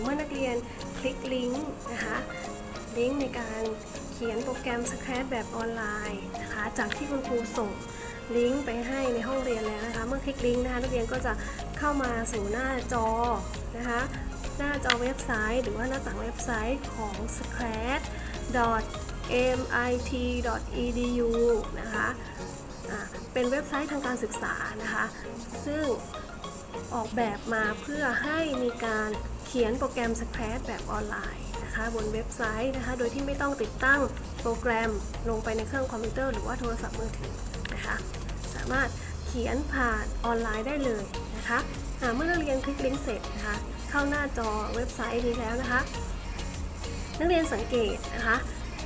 เมื่อนักเรียนคลิกลิงก์นะคะลิงก์ในการเขียนโปรแกรม Scratch แบบออนไลน์นะคะจากที่คุณครูส่งลิงก์ไปให้ในห้องเรียนแล้วนะคะ เมื่อคลิกลิงก์นะคะนักเรียนก็จะเข้ามาสู่หน้าจอนะคะหน้าจอเว็บไซต์ หรือว่าหน้าต่างเว็บไซต์ของ scratch mit.edu นะคะเป็นเว็บไซต์ทางการศึกษานะคะ ซึ่งออกแบบมาเพื่อให้มีการ ขียนโปรแกรม Scratch แบบออนไลน์นะคะบนเว็บไซต์นะคะ โดยที่ไม่ต้องติดตั้งโปรแกรมลงไปในเครื่องคอมพิวเตอร์หรือว่าโทรศัพท์มือถือนะคะ สามารถเขียนผ่านออนไลน์ได้เลยนะคะเมื่อนักเรียนคลิกลิงก์เสร็จนะคะ เข้าหน้าจอเว็บไซต์นี้แล้วนะคะ นักเรียนสังเกตนะคะ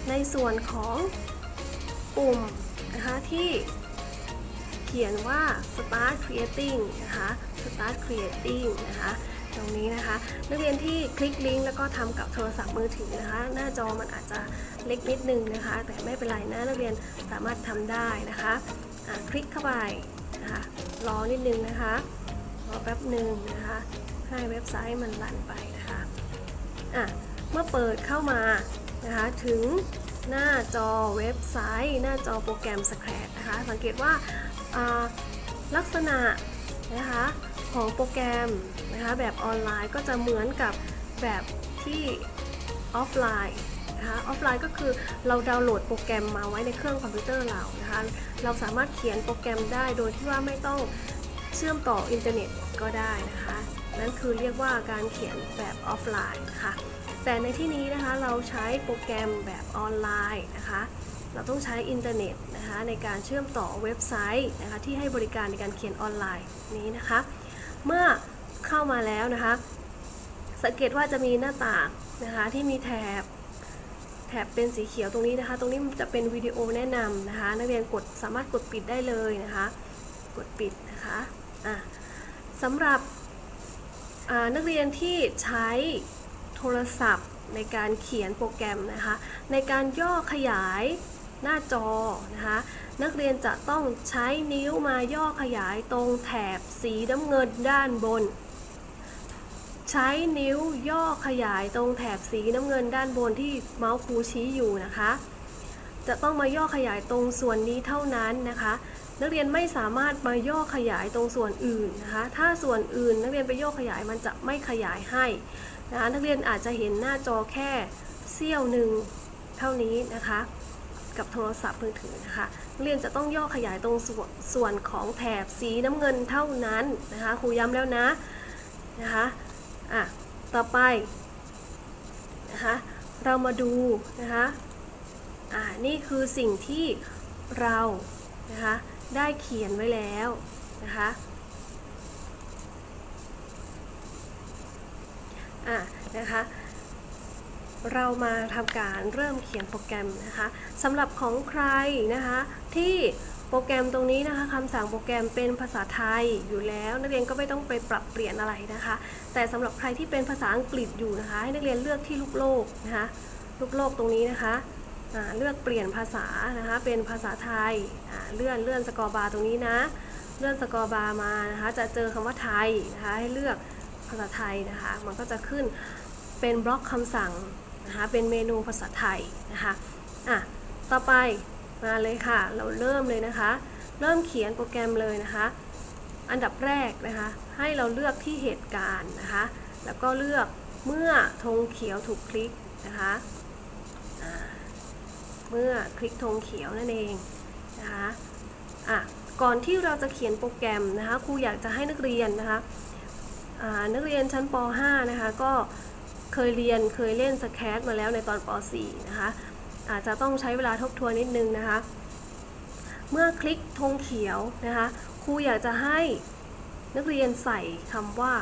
ในส่วนของปุ่มนะคะที่เขียนว่า start creating นะคะ start creating นะคะ ตรงนี้นะคะ นักเรียนที่คลิกลิงก์แล้วก็ทำกับโทรศัพท์มือถือนะคะ หน้าจอมันอาจจะเล็กนิดนึงนะคะ แต่ไม่เป็นไรนะนักเรียนสามารถทำได้นะคะคลิกเข้าไปนะคะรอนิดนึงนะคะรอแป๊บหนึ่งนะคะให้เว็บไซต์มันรันไปนะคะะเมื่อเปิดเข้ามานะคะถึงหน้าจอเว็บไซต์ หน้าจอโปรแกรม Scratch นะคะ สังเกตว่าลักษณะนะคะของโปรแกรม นะคะแบบออนไลน์ก็จะเหมือนกับแบบที่ออฟไลน์นะคะออฟไลน์ก็คือเราดาวน์โหลดโปรแกรมมาไว้ในเครื่องคอมพิวเตอร์เรานะคะเราสามารถเขียนโปรแกรมได้โดยที่ว่าไม่ต้องเชื่อมต่ออินเทอร์เน็ตก็ได้นะคะนั่นคือเรียกว่าการเขียนแบบออฟไลน์ค่ะแต่ในที่นี้นะคะเราใช้โปรแกรมแบบออนไลน์นะคะเราต้องใช้อินเทอร์เน็ตนะคะในการเชื่อมต่อเว็บไซต์นะคะที่ให้บริการในการเขียนออนไลน์นี้นะคะ เมื่อ เข้ามาแล้วนะคะ สังเกตว่าจะมีหน้าต่างนะคะที่มีแถบแถบเป็นสีเขียวตรงนี้นะคะ ตรงนี้จะเป็นวิดีโอแนะนำนะคะ นักเรียนกดสามารถกดปิดได้เลยนะคะ กดปิดนะคะะสำหรับนักเรียนที่ใช้โทรศัพท์ในการเขียนโปรแกรมนะคะ ในการย่อขยายหน้าจอนะคะ นักเรียนจะต้องใช้นิ้วมาย่อขยายตรงแถบสีน้ำเงินด้านบน ใช้นิ้วย่อขยายตรงแถบสีน้ำเงินด้านบนที่เมาส์คูชี้อยู่นะคะ จะต้องมาย่อขยายตรงส่วนนี้เท่านั้นนะคะ นักเรียนไม่สามารถมาย่อขยายตรงส่วนอื่นนะคะ ถ้าส่วนอื่นนักเรียนไปย่อขยายมันจะไม่ขยายให้นะคะนักเรียนอาจจะเห็นหน้าจอแค่เสี้ยวหนึ่งเท่านี้นะคะ กับโทรศัพท์มือถือนะคะนักเรียนจะต้องย่อขยายตรงส่วนส่วนของแถบสีน้ำเงินเท่านั้นนะคะครูย้ำแล้วนะนะคะ อะต่อไปนะคะเรามาดูนะคะอ่านี่คือสิ่งที่เรานะคะได้เขียนไว้แล้วนะคะอะนะคะเรามาทำการเริ่มเขียนโปรแกรมนะคะสำหรับของใครนะคะที่ โปรแกรมตรงนี้นะคะคำสั่งโปรแกรมเป็นภาษาไทยอยู่แล้ว นักเรียนก็ไม่ต้องไปปรับเปลี่ยนอะไรนะคะ แต่สำหรับใครที่เป็นภาษาอังกฤษอยู่นะคะ ให้นักเรียนเลือกที่ลูกโลกนะคะลูกโลกตรงนี้นะคะเลือกเปลี่ยนภาษานะคะเป็นภาษาไทยเลื่อนเลื่อนสกอร์บาร์ตรงนี้นะ เลื่อนสกอร์บาร์มานะคะจะเจอคำว่าไทยนะคะให้เลือกภาษาไทยนะคะมันก็จะขึ้นเป็นบล็อกคำสั่งนะคะเป็นเมนูภาษาไทยนะคะอะต่อไป มาเลยค่ะ เราเริ่มเลยนะคะ เริ่มเขียนโปรแกรมเลยนะคะ อันดับแรกนะคะ ให้เราเลือกที่เหตุการณ์นะคะ แล้วก็เลือกเมื่อธงเขียวถูกคลิกนะคะเมื่อคลิกธงเขียวนั่นเองนะคะอะก่อนที่เราจะเขียนโปรแกรมนะคะครูอยากจะให้นักเรียนนะคะอ่านักเรียนชั้นป .5 นะคะก็เคยเรียนเคยเล่นสแครมาแล้วในตอนป .4 นะคะ อาจจะต้องใช้เวลาทบทวนนิดนึงนะคะ เมื่อคลิกธงเขียวนะคะครูอยากจะให้นักเรียนใส่คำว่า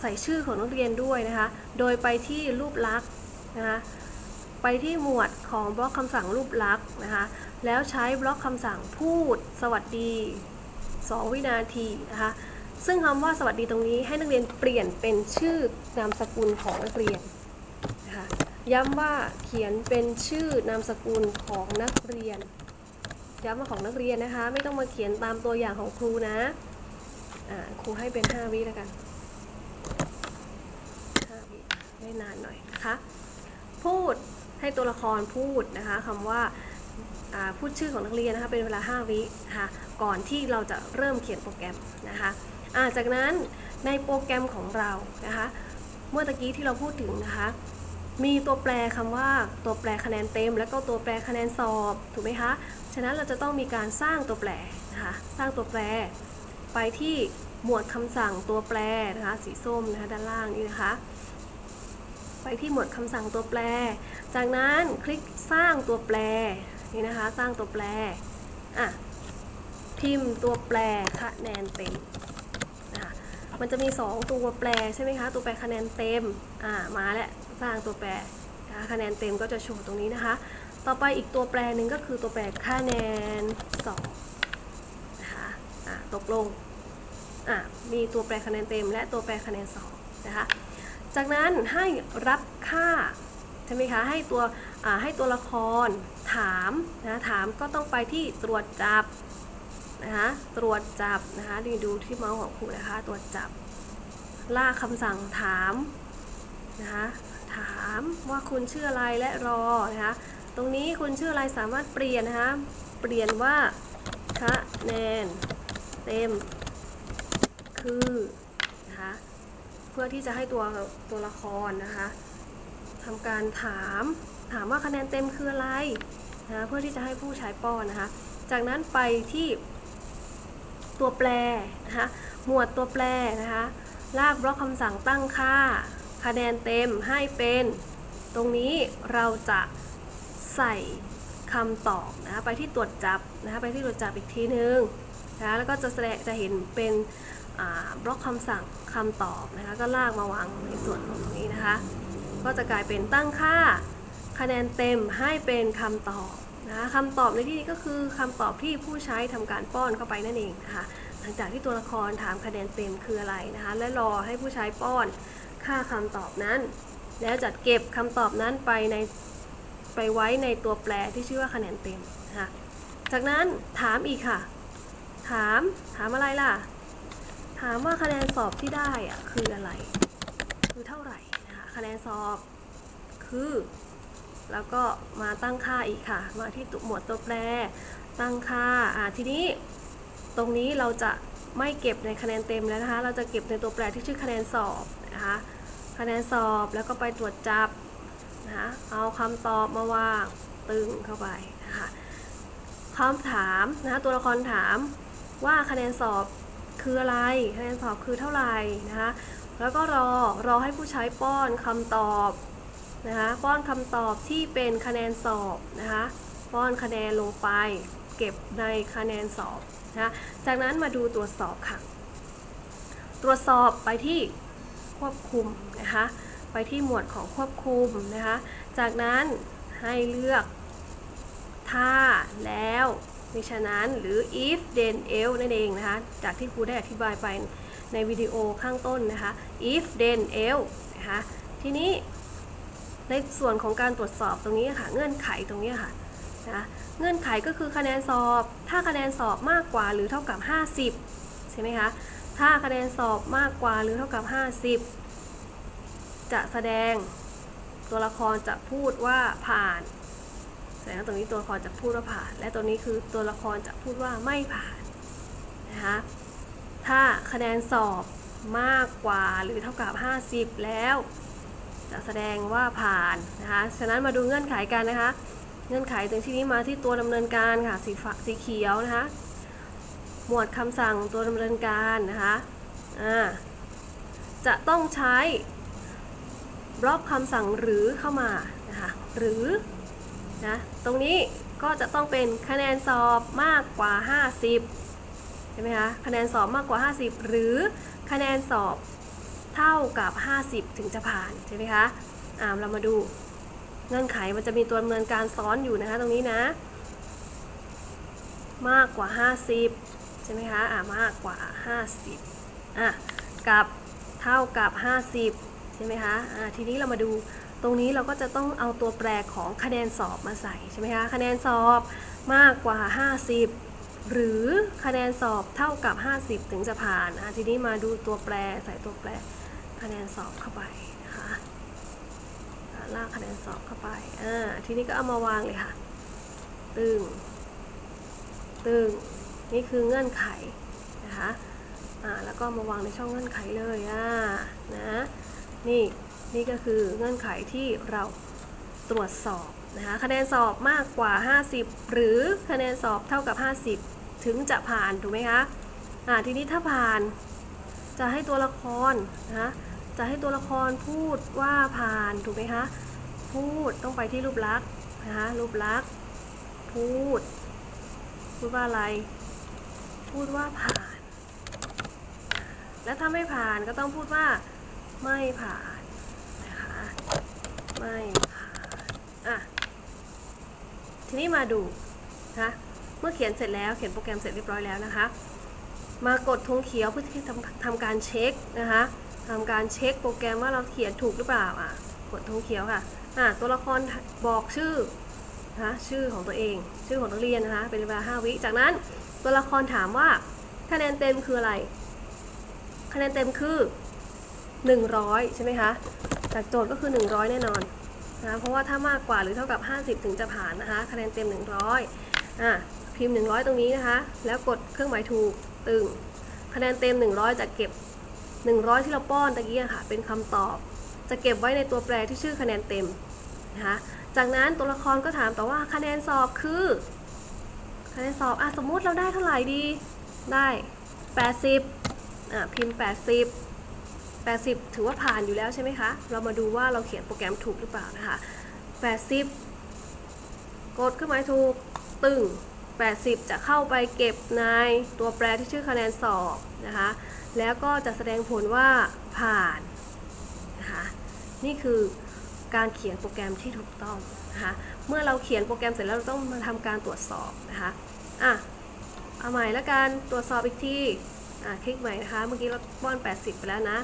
ใส่ชื่อของนักเรียนด้วยนะคะ โดยไปที่รูปลักษณ์นะคะ ไปที่หมวดของบล็อกคำสั่งรูปลักษณ์นะคะ แล้วใช้บล็อกคำสั่งพูด สวัสดี 2 วินาทีนะคะ ซึ่งคำว่าสวัสดีตรงนี้ให้นักเรียนเปลี่ยนเป็นชื่อนามสกุลของนักเรียน ย้ำว่าเขียนเป็นชื่อนามสกุลของนักเรียน ย้ำว่าของนักเรียนนะคะ ไม่ต้องมาเขียนตามตัวอย่างของครูนะครูให้เป็น 5 วิแล้วกัน5วิได้นานหน่อยนะคะ พูดให้ตัวละครพูดนะคะคำว่าพูดชื่อของนักเรียนนะคะเป็นเวลา 5 วินะคะก่อนที่เราจะเริ่มเขียนโปรแกรมนะคะจากนั้นในโปรแกรมของเรานะคะ เมื่อตะกี้ที่เราพูดถึงนะคะ มีตัวแปรคำว่าตัวแปรคะแนนเต็ม แล้วก็ตัวแปรคะแนนสอบถูกไหมคะฉะนั้นเราจะต้องมีการสร้างตัวแปรนะคะสร้างตัวแปร ไปที่หมวดคำสั่งตัวแปรนะคะสีส้มนะคะด้านล่างนี่นะคะ ไปที่หมวดคำสั่งตัวแปร จากนั้นคลิกสร้างตัวแปรนี่นะคะ สร้างตัวแปรอะพิมพ์ตัวแปรคะแนนเต็มนะคะมันจะมี 2 ตัวแปรใช่ไหมคะตัวแปรคะแนนเต็มอ่ามาแล้ว สร้างตัวแปรคะคะแนนเต็มก็จะโชว์ตรงนี้นะคะ ต่อไปอีกตัวแปรหนึ่งก็คือตัวแปรคะแนนสอบนะคะะตกลงมีตัวแปรคะแนนเต็ม และตัวแปรคะแนนสอบนะคะ จากนั้นให้รับค่าใช่ไหมคะ ให้ตัวให้ตัวละครถามนะถามก็ต้องไปที่ตรวจจับนะคะตรวจจับนะคะดูดูที่เมาส์ของครูนะคะ ตรวจจับล่ากคำสั่งถามนะคะ ถามว่าคุณชื่ออะไรและรอนะคะตรงนี้คุณชื่ออะไรสามารถเปลี่ยนนะคะเปลี่ยนว่าคะแนนเต็ม คือนะคะเพื่อที่จะให้ตัวตัวละครนะคะทำการถามถามว่าคะแนนเต็มคืออะไรนะเพื่อที่จะให้ผู้ใช้ป้อนนะคะ จากนั้นไปที่ตัวแปรนะคะหมวดตัวแปรนะคะลากบล็อกคำสั่งตั้งค่า คะแนนเต็มให้เป็น ตรงนี้เราจะใส่คำตอบนะคะไปที่ตรวจจับนะคะไปที่ตรวจจับอีกทีนึงนะคะแล้วก็จะแสดงจะเห็นเป็นบล็อกคำสั่งคำตอบนะคะก็ลากมาวางในส่วนของตรงนี้นะคะ ก็จะกลายเป็นตั้งค่าคะแนนเต็มให้เป็นคำตอบนะคะคำตอบในที่นี้ก็คือคำตอบที่ผู้ใช้ทำการป้อนเข้าไปนั่นเองนะคะหลังจากที่ตัวละครถามคะแนนเต็มคืออะไรนะคะและรอให้ผู้ใช้ป้อน ค่าคำตอบนั้น แล้วจัดเก็บคำตอบนั้นไปในไปไว้ในตัวแปรที่ชื่อว่าคะแนนเต็มนะคะจากนั้นถามอีกค่ะ ถามถามอะไรล่ะ ถามว่าคะแนนสอบที่ได้อะคืออะไร คือเท่าไหร่นะคะคะแนนสอบคือ แล้วก็มาตั้งค่าอีกค่ะ มาที่หมวดตัวแปร ตั้งค่าอ่าทีนี้ ตรงนี้เราจะไม่เก็บในคะแนนเต็มแล้วนะคะ เราจะเก็บในตัวแปรที่ชื่อคะแนนสอบนะคะ คะแนนสอบแล้วก็ไปตรวจจับนะคะเอาคำตอบมาวางตึงเข้าไปนะคะคำถามนะคะตัวละครถามว่าคะแนนสอบคืออะไรคะแนนสอบคือเท่าไหร่นะคะแล้วก็รอรอให้ผู้ใช้ป้อนคำตอบนะคะป้อนคำตอบที่เป็นคะแนนสอบนะคะป้อนคะแนนลงไป เก็บในคะแนนสอบนะะจากนั้นมาดูตรวจสอบค่ะ ตรวจสอบไปที่ ควบคุมนะคะ ไปที่หมวดของควบคุมนะคะ จากนั้นให้เลือกถ้าแล้วมิฉะนั้นหรือ if then else นั่นเองนะคะ จากที่ครูได้อธิบายไปในวิดีโอข้างต้นนะคะ if then else นะคะ ทีนี้ในส่วนของการตรวจสอบตรงนี้ค่ะ เงื่อนไขตรงนี้ค่ะนะเงื่อนไขก็คือคะแนนสอบ ถ้าคะแนนสอบมากกว่าหรือเท่ากับ 50 ใช่ไหมคะ ถ้าคะแนนสอบมากกว่าหรือเท่ากับ 50 จะแสดงตัวละครจะพูดว่าผ่าน แสดงว่าตรงนี้ตัวละครจะพูดว่าผ่าน และตัวนี้คือตัวละครจะพูดว่าไม่ผ่านนะคะถ้าคะแนนสอบมากกว่าหรือเท่ากับ 50 แล้ว จะแสดงว่าผ่านนะคะฉะนั้นมาดูเงื่อนไขกันนะคะ เงื่อนไขตรงที่นี้มาที่ตัวดำเนินการค่ะสีฟ้าสีเขียวนะคะ หมวดคำสั่งตัวดำเนินการนะคะจะต้องใช้บล็อกคำสั่งหรือเข้ามานะคะหรือนะตรงนี้ก็จะต้องเป็นคะแนนสอบมากกว่า 50 ใช่ไหมคะ คะแนนสอบมากกว่า 50 หรือคะแนนสอบเท่ากับ 50 ถึงจะผ่าน ใช่ไหมคะอ่าเรามาดูเงื่อนไขมันจะมีตัวดำเนินการซ้อนอยู่นะคะตรงนี้นะ มากกว่า 50 ช่ไหมคะอ่ามากกว่า 50อะกับเท่ากับ 50 ใช่ไหมคะอ่าทีนี้เรามาดูตรงนี้เราก็จะต้องเอาตัวแปรของคะแนนสอบมาใส่ใช่ไหมคะคะแนนสอบมากกว่า 50 หรือคะแนนสอบเท่ากับ 50 ถึงจะผ่านอะทีนี้มาดูตัวแปรใส่ตัวแปรคะแนนสอบเข้าไปนะคะลากคะแนนสอบเข้าไปอ่าทีนี้ก็เอามาวางเลยค่ะ ตึงตึง นี่คือเงื่อนไขนะคะอ่าแล้วก็มาวางในช่องเงื่อนไขเลยอ่านะนี่นี่ก็คือเงื่อนไขที่เราตรวจสอบนะคะคะแนนสอบมากกว่า 50 หรือคะแนนสอบเท่ากับ 50 ถึงจะผ่านถูกไหมคะอ่าทีนี้ถ้าผ่านจะให้ตัวละครนะคะจะให้ตัวละครพูดว่าผ่านถูกไหมคะพูดต้องไปที่รูปลักษณ์นะคะรูปลักษณ์พูด พูดว่าอะไร พูดว่าผ่าน แล้วถ้าไม่ผ่านก็ต้องพูดว่า ไม่ผ่านนะคะ ไม่ผ่านอะทีนี้มาดูนะเมื่อเขียนเสร็จแล้วเขียนโปรแกรมเสร็จเรียบร้อยแล้วนะคะ มากดธงเขียวเพื่อที่ทำทำการเช็คนะคะทำการเช็คโปรแกรมว่าเราเขียนถูกหรือเปล่าอะกดธงเขียวค่ะอะตัวละครบอกชื่อนะะชื่อของตัวเอง ชื่อของนักเรียนนะคะเป็นเวลา 5 วิจากนั้น ตัวละครถามว่า คะแนนเต็มคืออะไร คะแนนเต็มคือ 100 ใช่ไหมคะ จากโจทย์ก็คือ 100 แน่นอนนะเพราะว่าถ้ามากกว่าหรือเท่ากับ 50 ถึงจะผ่านนะคะ คะแนนเต็ม 100อะพิมพ์ 100 ตรงนี้นะคะ แล้วกดเครื่องหมายถูกตึง คะแนนเต็ม 100 จะเก็บ 100 ที่เราป้อนตะกี้ค่ะ เป็นคำตอบ จะเก็บไว้ในตัวแปรที่ชื่อคะแนนเต็มนะคะ จากนั้นตัวละครก็ถามต่อว่าคะแนนสอบคือ คะแนนสอบอะสมมุติเราได้เท่าไหร่ดี ได้ 80อะพิมพ์ 80 80 ถือว่าผ่านอยู่แล้วใช่ไหมคะ เรามาดูว่าเราเขียนโปรแกรมถูกหรือเปล่านะคะ 80 กดเครื่องหมายถูก ตึง 80 จะเข้าไปเก็บในตัวแปรที่ชื่อคะแนนสอบนะคะ แล้วก็จะแสดงผลว่าผ่านนะคะ นี่คือการเขียนโปรแกรมที่ถูกต้องนะคะ เมื่อเราเขียนโปรแกรมเสร็จแล้วเราต้องมาทำการตรวจสอบนะคะอะเอาใหม่ล้วกันตรวจสอบอีกทีอะคลิกใหม่นะคะ เมื่อกี้เราป้อน 80 ไปแล้วนะ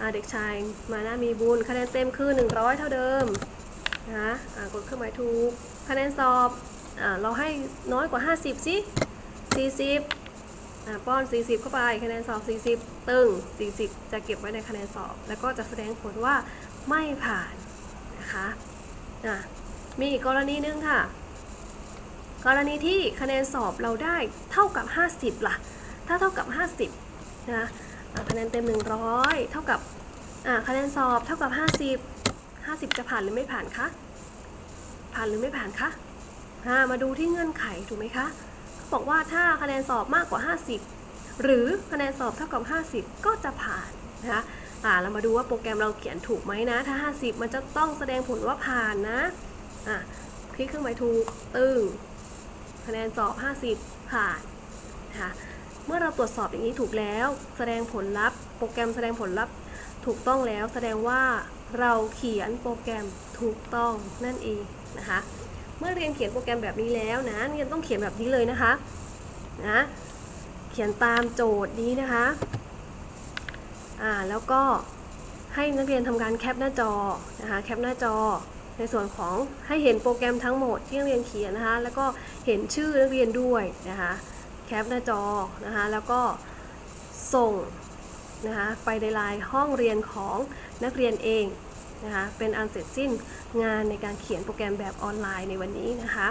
อะเด็กชายมานะมีบุญคะแนนเต็มคือ 100 เท่าเดิมนะคะอะกดเครื่องหมายถูกคะแนนสอบอะเราให้น้อยกว่า 50 สิ 40อะป้อน 40 เข้าไปคะแนนสอบ 40 ตึง 40 จะเก็บไว้ในคะแนนสอบ แล้วก็จะแสดงผลว่าไม่ผ่านนะคะอะ มีอีกกรณีหนึงค่ะ กรณีที่คะแนนสอบเราได้เท่ากับ 50ล่ะ ถ้าเท่ากับ 50นะอะคะแนนเต็ม 100 เท่ากับคะแนนสอบเท่ากับ 50 50 จะผ่านหรือไม่ผ่านคะผ่านหรือไม่ผ่านคะมาดูที่เงื่อนไขถูกไหมคะเขาบอกว่าถ้าคะแนนสอบมากกว่า 50 หรือคะแนนสอบเท่ากับ 50 ก็จะผ่านนะคะเรามาดูว่าโปรแกรมเราเขียนถูกไหมนะ ถ้า 50 มันจะต้องแสดงผลว่าผ่านนะ อะคลิกเครื่องหมายถูกตึงคะแนนสอบ 50 ผ่านนะคะเมื่อเราตรวจสอบอย่างนี้ถูกแล้ว แสดงผลลัพธ์ โปรแกรมแสดงผลลัพธ์ถูกต้องแล้ว แสดงว่าเราเขียนโปรแกรมถูกต้องนั่นเองนะคะเมื่อเรียนเขียนโปรแกรมแบบนี้แล้วนะเรียนต้องเขียนแบบนี้เลยนะคะนะเขียนตามโจทย์นี้นะคะอ่าแล้วก็ให้นักเรียนทำการแคปหน้าจอนะคะแคปหน้าจอ ในส่วนของให้เห็นโปรแกรมทั้งหมดที่นักเรียนเขียนนะคะ แล้วก็เห็นชื่อนักเรียนด้วยนะคะ แคปหน้าจอนะคะ แล้วก็ส่งนะคะไปในไลน์ห้องเรียนของนักเรียนเองนะคะ เป็นอันเสร็จสิ้นงานในการเขียนโปรแกรมแบบออนไลน์ในวันนี้นะคะ